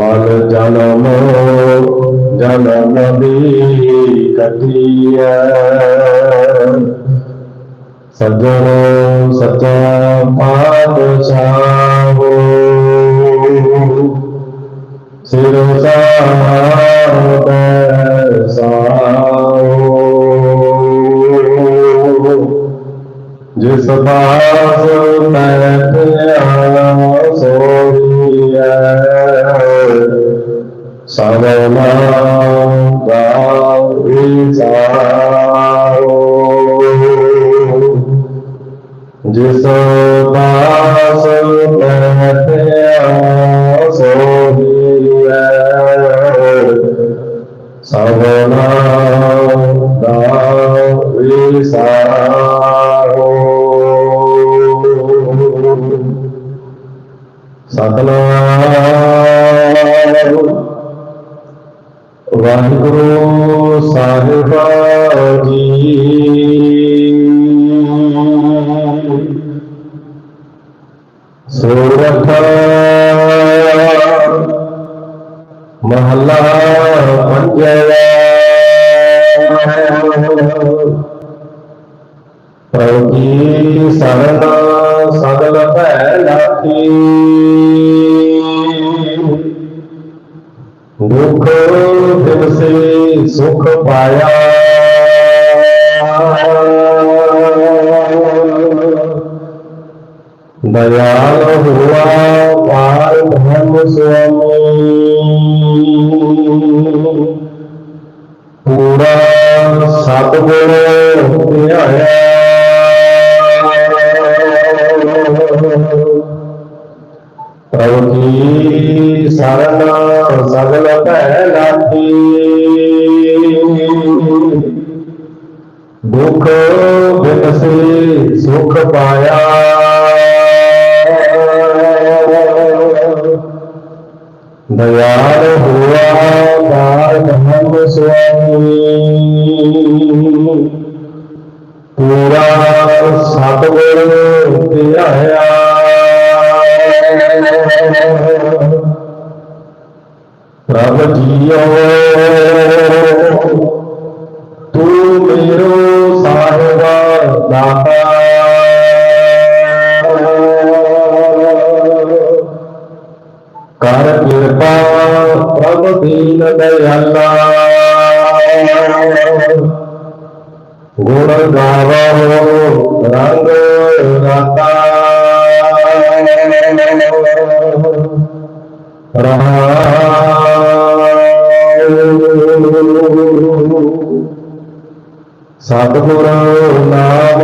বল जनम जनम কটিয়া सजन सचा सिर सिरसा जिस पास पर ਜਿਸ ਦਾਸ ਪਹਿਤਿਆ ਸੋ ਹੀਐ ਸਭਨਾ ਦਾ ਵਿਸਾਰੋ ਸਤਨਾਮ ਵਾਹਿਗੁਰੂ ਸਾਹਿਬ ਜੀ ਸੂਰਤ ਮਹਲਾ ਪੰਜਵਾ ਪ੍ਰਭੂ ਕੀ ਸਰਣ ਸਗਲ ਭੈ ਲਾਥੀ दुख दिल से सुख पाया। दयाल हुआ पार धर्म स्वामी। पूरा सतगुण आया। प्रभु की शरण पागल पहला दुख बिन से सुख पाया। दयाल हुआ परम स्वामी पूरा सतगुरु दिया ਪ੍ਰਭ ਤੂੰ ਮੇਰੋ ਸਾਹਿਬਾ ਦਾਤਾ। ਕਰ ਕਿਰਪਾ ਪ੍ਰਭ ਦੀਨ ਦਇਆਲਾ। ਗੁਣ ਗਾਵੋ ਸਤਿਗੁਰ ਨਾਮ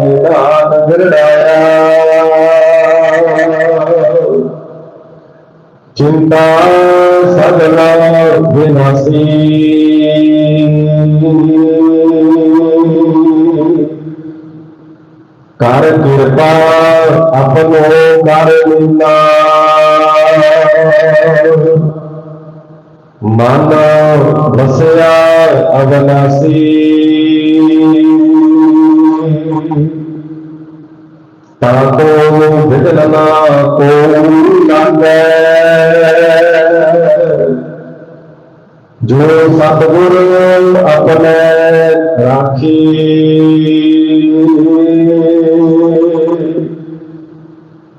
ਨਿਧਾਨ ਗਿਰੜਾਇਆ ਚਿੰਤਾ ਸਗਲਾ ਵਿਨਾਸੀ ਕਰ ਕਿਰਪਾ ਆਪਣੋ ਕਰ ਲੀਨਾ ਮਨ ਵਸਿਆ ਅਗਨਾਸੀ ताको को लागे जो सतगुर अपने राखी।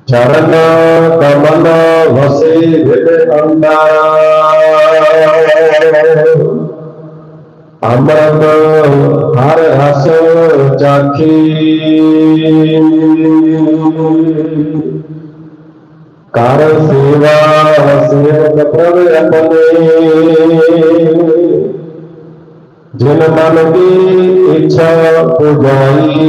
चरण कमल वसे अंदर अमृत हर हस चाखी। कर सेवा सेवक प्रभ अपने जिन मन की इच्छा पुजाई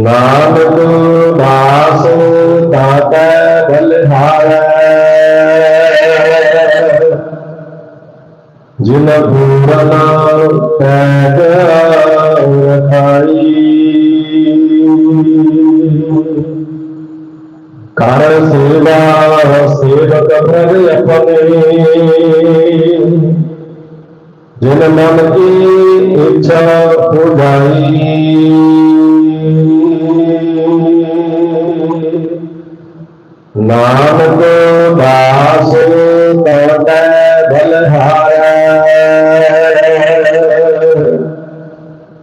नाम को दास दाता बलहार जिन पूरना पैदा रखाई कर सेवा, सेवक भर अपने जिन मन की इच्छा पुजाई नाम को दास भलहारा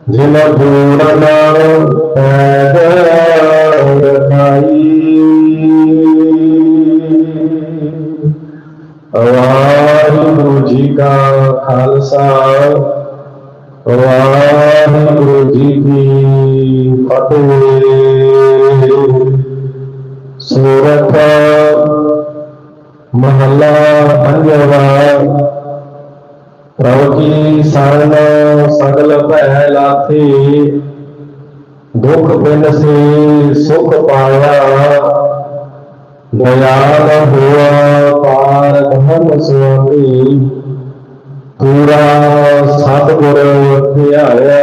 जिन पूर्ण नाम वाहिगुरु जी का खालसा। वाहिगुरु जी की फतेह। सूरत महला पंजवा प्रभु की शरण सगल पहला थे दुख बिन से सुख पाया। ਦਇਆਲ ਹੋਆ ਪਾਰ ਧਰਮ ਸੁਆਮੀ। ਪੂਰਾ ਸਤਿਗੁਰ ਧਿਆਇਆ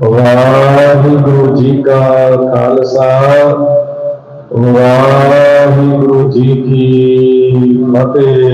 ਵਾਹਿਗੁਰੂ ਜੀ ਕਾ ਖਾਲਸਾ। ਵਾਹਿਗੁਰੂ ਜੀ ਕੀ ਫਤਿਹ।